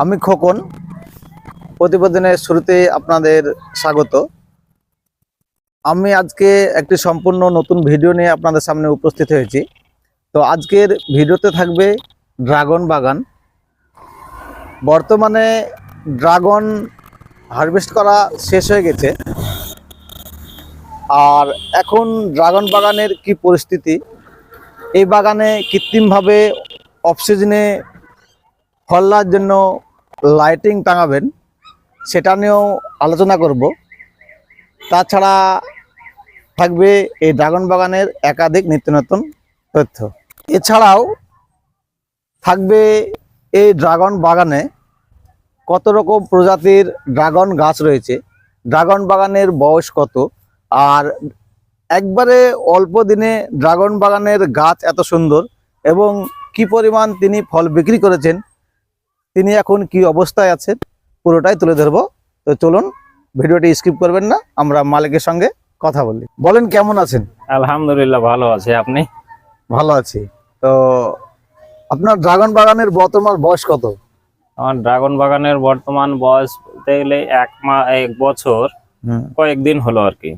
আমি খোকন। প্রতিবেদনের শুরুতে আপনাদের স্বাগত। আমি আজকে একটি সম্পূর্ণ নতুন ভিডিও নিয়ে আপনাদের সামনে উপস্থিত হয়েছি। তো আজকের ভিডিওতে থাকবে ড্রাগন বাগান। বর্তমানে ড্রাগন হারভেস্ট করা শেষ হয়ে গেছে। আর এখন ড্রাগন বাগানের কি পরিস্থিতি? এই বাগানে কৃত্রিমভাবে অফসিজনে ফলার জন্য লাইটিং টাঙাবেন, সেটা নিয়েও আলোচনা করব। তাছাড়া থাকবে এই ড্রাগন বাগানের একাধিক নিত্য নতুন তথ্য। এছাড়াও থাকবে এই ড্রাগন বাগানে কত রকম প্রজাতির ড্রাগন গাছ রয়েছে, ড্রাগন বাগানের বয়স কত, আর একবারে অল্প দিনে ড্রাগন বাগানের গাছ এত সুন্দর, এবং কি পরিমাণ তিনি ফল বিক্রি করেছেন তিনি এখন কি অবস্থায় আছেন পুরোটাই তুলে ধরবো। তো চলুন ভিডিওটি স্কিপ করবেন না আমরা মালিকের সঙ্গে কথা বলি। বলেন কেমন আছেন? আলহামদুলিল্লাহ ভালো আছে। আপনি? ভালো আছি। তো আপনার ড্রাগন বাগানের বর্তমান বয়স কত? আমার ড্রাগন বাগানের বর্তমান বয়স বলতে গেলে এক মা এক বছর কয়েকদিন হলো আর কি।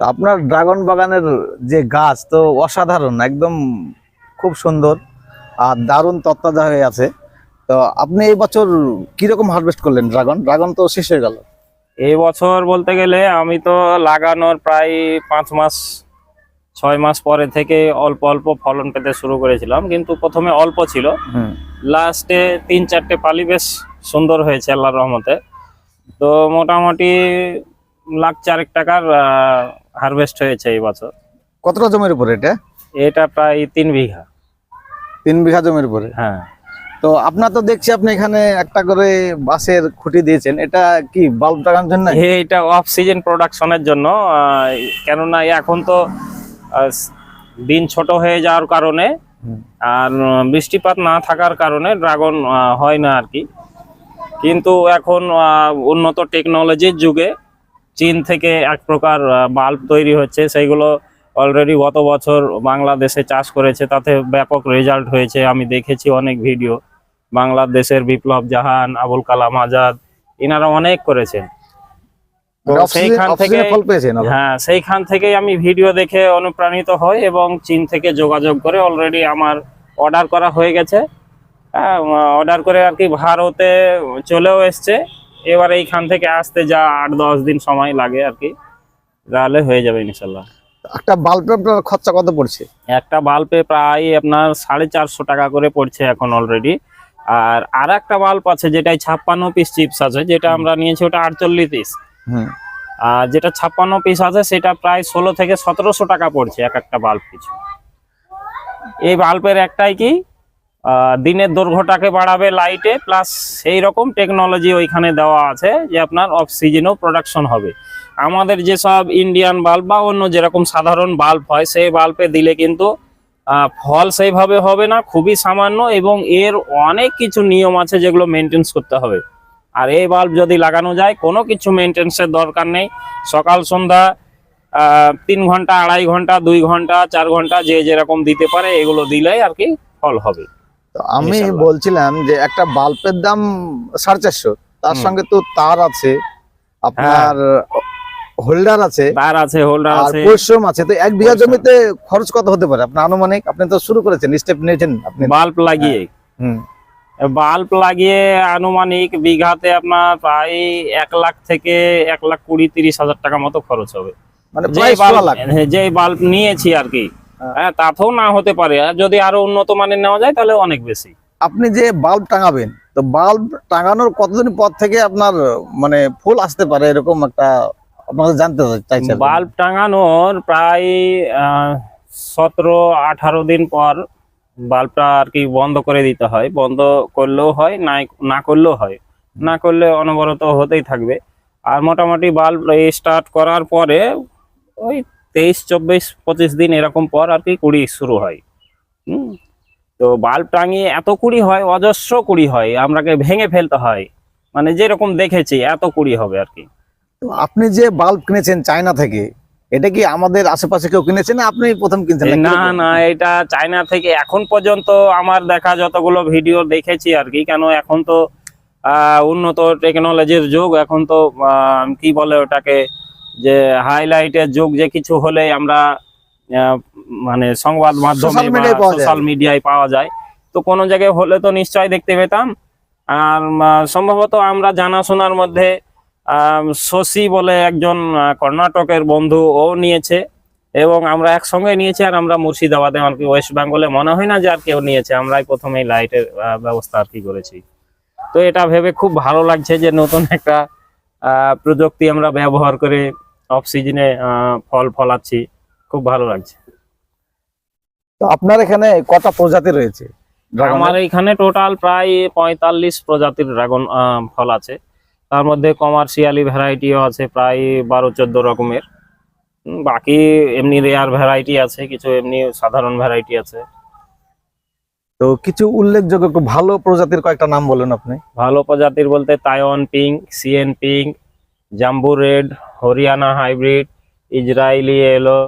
তো আপনার ড্রাগন বাগানের যে গাছ তো অসাধারণ একদম খুব সুন্দর আর দারুণ তত্ত্বাজা হয়ে আছে। তো আপনি এই বছর কীরকম হারভেস্ট করলেন ড্রাগন ড্রাগন তো শেষ হয়ে গেল। এই বছর বলতে গেলে আমি তো লাগানোর প্রায় পাঁচ মাস ছয় মাস পরে থেকে অল্প অল্প ফলন পেতে শুরু করেছিলাম কিন্তু প্রথমে অল্প ছিল। লাস্টে তিন চারটে পালি বেশ সুন্দর হয়েছে আল্লাহর রহমতে। তো মোটামুটি লাখ চারেক টাকার হারভেস্ট হয়েছে এই বছর। কতটা জমির উপরে এটা? এটা প্রায় তিন বিঘা। তিন বিঘা জমির উপরে? হ্যাঁ। তো আপনার তো দেখছি আপনি এখানে একটা করে বাঁশের খুঁটি দিয়েছেন। এটা কি বাল্ব টাকার জন্য? এটা অফ সিজন প্রোডাকশনের জন্য। কেননা এখন তো দিন ছোট হয়ে যাওয়ার কারণে আর বৃষ্টিপাত না থাকার কারণে ড্রাগন হয় না আর কি। কিন্তু এখন উন্নত টেকনোলজির যুগে চীন থেকে এক প্রকার বাল্ব তৈরি হচ্ছে। সেইগুলো অলরেডি গত বছর বাংলাদেশে চাষ করেছে। তাতে ব্যাপক রেজাল্ট হয়েছে। আমি দেখেছি অনেক ভিডিও বাংলাদেশের বিপ্লব জাহান আবুল কালাম আজাদ এনারা অনেক করেছেন। অক্সিজেন- সেইখান থেকে হ্যাঁ সেইখান থেকেই আমি ভিডিও দেখে অনুপ্রাণিত হই এবং চীন থেকে যোগাযোগ করে অলরেডি আমার অর্ডার করা হয়ে গেছে। অর্ডার করে আর কি ভারতে চলেও এসছে। এবার এইখান থেকে আসতে যা আট দশ দিন সময় লাগে আর কি তাহলে হয়ে যাবে ইনশাল্লাহ একটা বাল্বের আপনার খরচা কত পড়ছে? একটা বাল্বে প্রায় আপনার সাড়ে চারশো টাকা করে পড়ছে এখন অলরেডি আর আর একটা বাল্ব আছে যেটাই ছাপ্পান্ন পিস চিপস আছে যেটা আমরা নিয়েছি ওটা আটচল্লিশ পিস আর যেটা ছাপ্পান্ন পিস আছে সেটা প্রায় ষোলো থেকে সতেরোশো টাকা পড়ছে এক একটা বাল্ব পিছু এই বাল্বের একটাই কি? দিনের দৈর্ঘ্যটাকে বাড়াবে লাইটে প্লাস সেই রকম টেকনোলজি ওইখানে দেওয়া আছে যে আপনার অক্সিজেনও প্রোডাকশন হবে। আমাদের যেসব ইন্ডিয়ান বাল্ব বা অন্য যেরকম সাধারণ বাল্ব হয় সেই বাল্বে দিলে কিন্তু ফল সেইভাবে হবে না খুবই সামান্য এবং এর অনেক কিছু নিয়ম আছে যেগুলো মেনটেন্স করতে হবে। আর এই বাল্ব যদি লাগানো যায় কোনো কিছু মেনটেন্সের দরকার নেই। সকাল সন্ধ্যা তিন ঘণ্টা আড়াই ঘণ্টা দুই ঘণ্টা চার ঘণ্টা যে যেরকম দিতে পারে এগুলো দিলেই আর কি ফল হবে। আমি বলছিলাম যে একটা বাল্বের দাম সাড়ে চারশো তার সঙ্গে তো তার আছে। আপনার হোল্ডার আছে তার আছে হোল্ডার আর আছে। পরিশ্রম আছে তো এক বিঘা জমিতে খরচ কত হতে পারে? আপনার আনুমানিক আপনি তো শুরু করেছেন স্টেপ নিয়েছেন আপনি। বাল্ব লাগিয়ে। হুম। বাল্ব লাগিয়ে আনুমানিক বিঘাতে আপনার প্রায় এক লাখ থেকে এক লাখ কুড়ি তিরিশ হাজার টাকা মতো খরচ হবে। মানে যে সোয়া বাল্ব লাখ। যে বাল্ব নিয়েছি আর কি। হ্যাঁ। হ্যাঁ তাতেও না হতে পারে। আর যদি আরও উন্নত মানের নেওয়া যায় তাহলে অনেক বেশি। আপনি যে বাল্ব টাঙাবেন তো বাল্ব টাঙানোর কতদিন পর থেকে আপনার মানে ফুল আসতে পারে এরকম একটা আপনাদের জানতে চাইছেন বাল্ব টাঙানোর প্রায় সতেরো, আঠারো দিন পর বাল্বটা আর কি বন্ধ করে দিতে হয়। বন্ধ করলেও হয়, নাই না করলেও হয়। না করলে অনবরত হতেই থাকবে। আর মোটামুটি বাল্ব স্টার্ট করার পরে ওই তেইশ, চব্বিশ, পঁচিশ দিন এরকম পর আর কি কুড়ি শুরু হয়। তো বাল্ব টাঙিয়ে এত কুড়ি হয়, অজস্র কুড়ি হয়, আমরাকে ভেঙে ফেলতে হয়। মানে যেরকম দেখেছি, এত কুড়ি হবে আর কি। তো আপনি যে বাল্ব কিনেছেন চায়না থেকে এটা কি আমাদের আশেপাশে কেউ কিনেছে না আপনি প্রথম কিনছেন? না না এটা চায়না থেকে এখন পর্যন্ত আমার দেখা যতগুলো ভিডিও দেখেছি আর কি কেন এখন তো উন্নত টেকনোলজির যুগ এখন তো কি বলে ওটাকে যে হাইলাইটের যুগ যে কিছু হলে আমরা মানে সংবাদ মাধ্যমে। সোশ্যাল মিডিয়ায় পাওয়া যায়। তো কোনো জায়গায় হলে তো নিশ্চয় দেখতে পেতাম। আর সম্ভবত আমরা জানাশোনার মধ্যে শশী বলে একজন কর্ণাটকের বন্ধু ও নিয়েছে। এবং আমরা একসঙ্গে নিয়েছি আর আমরা মুর্শিদাবাদে আর কি ওয়েস্ট বেঙ্গলে মনে হয় না যে আর কেউ নিয়েছে। আমরাই প্রথমেই লাইটের ব্যবস্থা আর কি করেছি। তো এটা ভেবে খুব ভালো লাগছে যে নতুন একটা আহ, প্রযুক্তি আমরা ব্যবহার করে অফ সিজনে ফল ফলাচ্ছি। খুব ভালো লাগছে। তো আপনার এখানে কটা প্রজাতি রয়েছে? আমার এখানে টোটাল প্রায় পঁয়তাল্লিশ প্রজাতির ড্রাগন ফল আছে। তার মধ্যে কমার্শিয়ালি ভ্যারাইটিও আছে প্রায় বারো চোদ্দ রকমের। বাকি এমনি রেয়ার ভ্যারাইটি আছে কিছু এমনি সাধারণ ভ্যারাইটি আছে। তো কিছু উল্লেখযোগ্য ভালো প্রজাতির কয়েকটা নাম বলেন আপনি। ভালো প্রজাতির বলতে Taiwan pink CN pink jumbo red Haryana hybrid Israeli এলো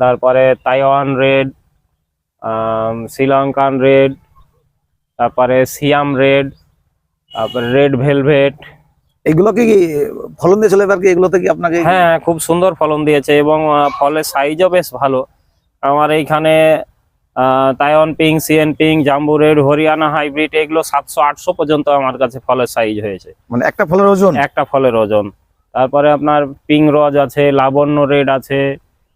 তারপরে তাইওয়ান রেড শ্রীলঙ্কান রেড তারপরে সিয়াম রেড তারপরে রেড ভেলভেট এগুলো কি ফলন দিয়েছিল এবার কি এগুলোতে কি আপনাকে হ্যাঁ খুব সুন্দর ফলন দিয়েছে এবং ফলের সাইজও বেশ ভালো। আমার এইখানে Taiwan pink CN pink jumbo red Haryana hybrid এগুলো সাতশো আটশো পর্যন্ত আমার কাছে ফলের সাইজ হয়েছে। মানে একটা ফলের ওজন? একটা ফলের ওজন। তারপরে আপনার পিং রজ আছে লাবণ্য রেড আছে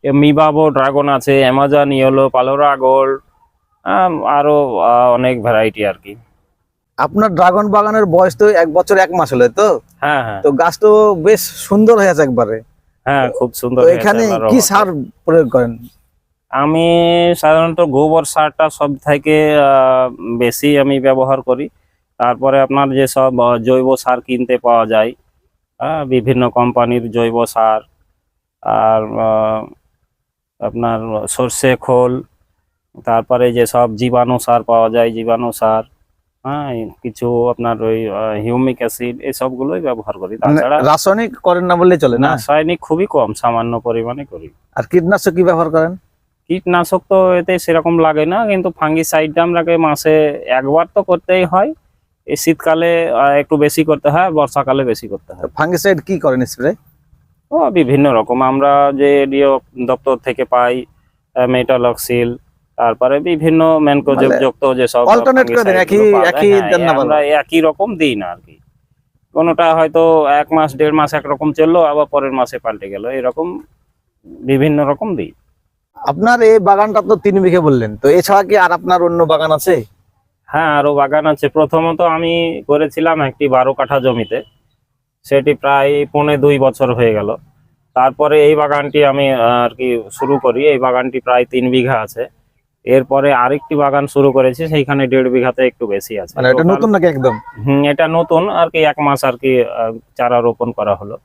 মিবাবো ড্রাগন আছে অ্যামাজন ইয়েলো পালোরা গোল্ড আরও আহ, অনেক ভ্যারাইটি আর কি। আপনার ড্রাগন বাগানের বয়স তো এক বছর এক মাস হলো তো? হ্যাঁ হ্যাঁ। তো গাছ তো বেশ সুন্দর হয়ে আছে একবারে। হ্যাঁ খুব সুন্দর এখানে কি সার প্রয়োগ করেন? আমি সাধারণত গোবর সারটা সব থেকে বেশি আমি ব্যবহার করি। তারপরে আপনার যে সব জৈব সার কিনতে পাওয়া যায় হ্যাঁ, বিভিন্ন কোম্পানির জৈব সার আর আপনার সর্ষে খোল তারপরে যে সব জীবাণু সার পাওয়া যায় জীবাণু সার হ্যাঁ কিছু আপনার ওই হিউমিক অ্যাসিড এসবগুলোই ব্যবহার করি। মানে তাছাড়া রাসায়নিক করেন না বললেই চলে না? রাসায়নিক খুবই কম সামান্য পরিমাণে করি। আর কীটনাশক কি ব্যবহার করেন? কীটনাশক তো এতে সেরকম লাগে না কিন্তু ফাঙ্গিসাইডটা আমরাকে মাসে একবার তো করতেই হয়। এই শীতকালে একটু বেশি করতে হয় বর্ষাকালে বেশি করতে হয়। ফাঙ্গিসাইড কি করেন স্প্রে ও বিভিন্ন রকম। আমরা যে ডিও দপ্তর থেকে পাই মেটালক্সিল তারপরে বিভিন্ন ম্যানকোজেব মানে যুক্ত করে দেন, একই- যায়, একই হ্যাঁ, দেন না আমরা একই রকম দিই না আর কি। কোনোটা হয়তো এক মাস দেড় মাস একরকম চলল আবার পরের মাসে পাল্টে গেল। এরকম বিভিন্ন রকম দিই। আপনার এই বাগানটা তো তিন বিঘে বললেন তো এছাড়া কি আর আপনার অন্য বাগান আছে? হ্যাঁ আরও বাগান আছে। প্রথমত আমি করেছিলাম একটি বারো কাঠা জমিতে। সেটি প্রায় পৌনে দুই বছর হয়ে গেল। তারপরে এই বাগানটি আমি আর কি শুরু করি। এই বাগানটি প্রায় তিন বিঘা আছে। এরপরে আরেকটি বাগান শুরু করেছি সেইখানে দেড় বিঘাতে একটু বেশি আছে। মানে এটা নতুন নাকি একদম? হুম এটা নতুন আর কি এক মাস আর কি চারা রোপণ করা হলো।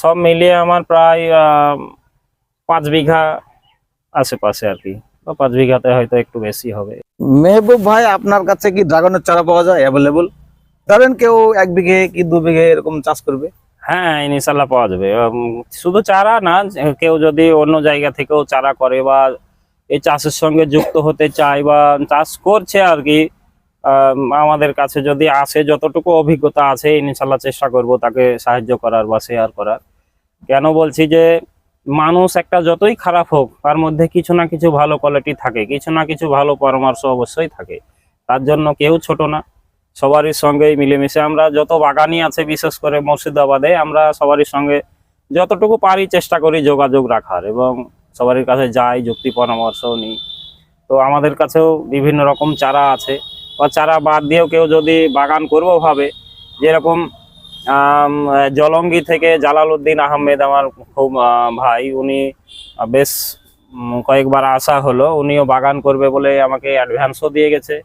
সব মিলিয়ে আমার প্রায় পাঁচ বিঘা আশেপাশে আর কি বা পাঁচ বিঘাতে হয়তো একটু বেশি হবে। মেহবুব ভাই আপনার কাছে কি ড্রাগনের চারা পাওয়া যায় অ্যাভেলেবল ধরেন কেউ এক বিঘে কি দু বিঘে এরকম চাষ করবে? হ্যাঁ ইনশাল্লাহ পাওয়া যাবে। শুধু চারা না কেউ যদি অন্য জায়গা থেকেও চারা করে বা এই চাষের সঙ্গে যুক্ত হতে চায় বা চাষ করছে আর কি আমাদের কাছে যদি আসে, যতটুকু অভিজ্ঞতা আছে, ইনশাল্লাহ চেষ্টা করব তাকে সাহায্য করার বা শেয়ার করার। কেন বলছি যে, মানুষ একটা যতই খারাপ হোক, তার মধ্যে কিছু না কিছু ভালো কোয়ালিটি থাকে, কিছু না কিছু ভালো পরামর্শ অবশ্যই থাকে। তার জন্য কেউ ছোট না, সবারই সঙ্গেই মিলেমিশে আমরা যত বাগানই আছে, বিশেষ করে মুর্শিদাবাদে, আমরা সবারই সঙ্গে যতটুকু পারি চেষ্টা করি যোগাযোগ রাখার এবং সবারই কাছে যাই যুক্তি পরামর্শ নিই। তো আমাদের কাছেও বিভিন্ন রকম চারা আছে। বা চারা বাদ দিয়েও কেউ যদি বাগান করব ভাবে, যেরকম জলঙ্গি থেকে জালালউদ্দিন আহমেদ আমার খুব ভাই, উনি বেশ কয়েকবার আসা হলো। উনিও বাগান করবে বলে আমাকে অ্যাডভান্সও দিয়ে গেছে।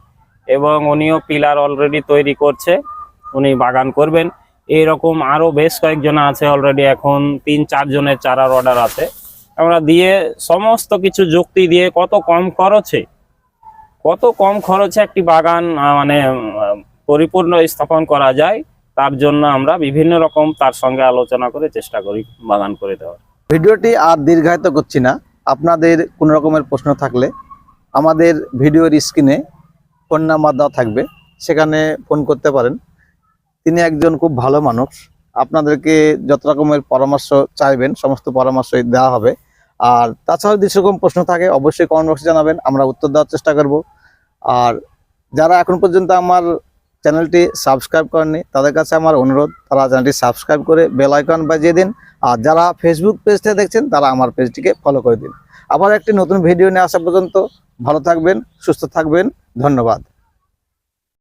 এবং উনিও পিলার অলরেডি তৈরি করছে। উনি বাগান করবেন। এইরকম আরও বেশ কয়েকজন আছে অলরেডি এখন, তিন চারজনের চারার অর্ডার আছে। আমরা দিয়ে সমস্ত কিছু যুক্তি দিয়ে কত কম খরচে, কত কম খরচে একটি বাগান মানে পরিপূর্ণ স্থাপন করা যায়, তার জন্য আমরা বিভিন্ন রকম তার সঙ্গে আলোচনা করে চেষ্টা করি বাগান করে দেওয়ার। ভিডিওটি আর দীর্ঘায়িত করছি না। আপনাদের কোনো রকমের প্রশ্ন থাকলে আমাদের ভিডিওর স্ক্রিনে ফোন নাম্বার দেওয়া থাকবে, সেখানে ফোন করতে পারেন। তিনি একজন খুব ভালো মানুষ। আপনাদেরকে যত রকমের পরামর্শ চাইবেন, সমস্ত পরামর্শই দেওয়া হবে। আর তাছাড়াও যদি সেরকম প্রশ্ন থাকে, অবশ্যই কমেন্ট বক্সে জানাবেন, আমরা উত্তর দেওয়ার চেষ্টা করব। আর যারা এখন পর্যন্ত আমার চ্যানেলটি সাবস্ক্রাইব করেননি, তাদের কাছে আমার অনুরোধ, তারা চ্যানেলটি সাবস্ক্রাইব করে বেল আইকন বাজিয়ে দিন। আর যারা ফেসবুক পেজ থেকে দেখছেন, তারা আমার পেজটিকে ফলো করে দিন। আবার একটি নতুন ভিডিও নিয়ে আসা পর্যন্ত ভালো থাকবেন, সুস্থ থাকবেন, ধন্যবাদ।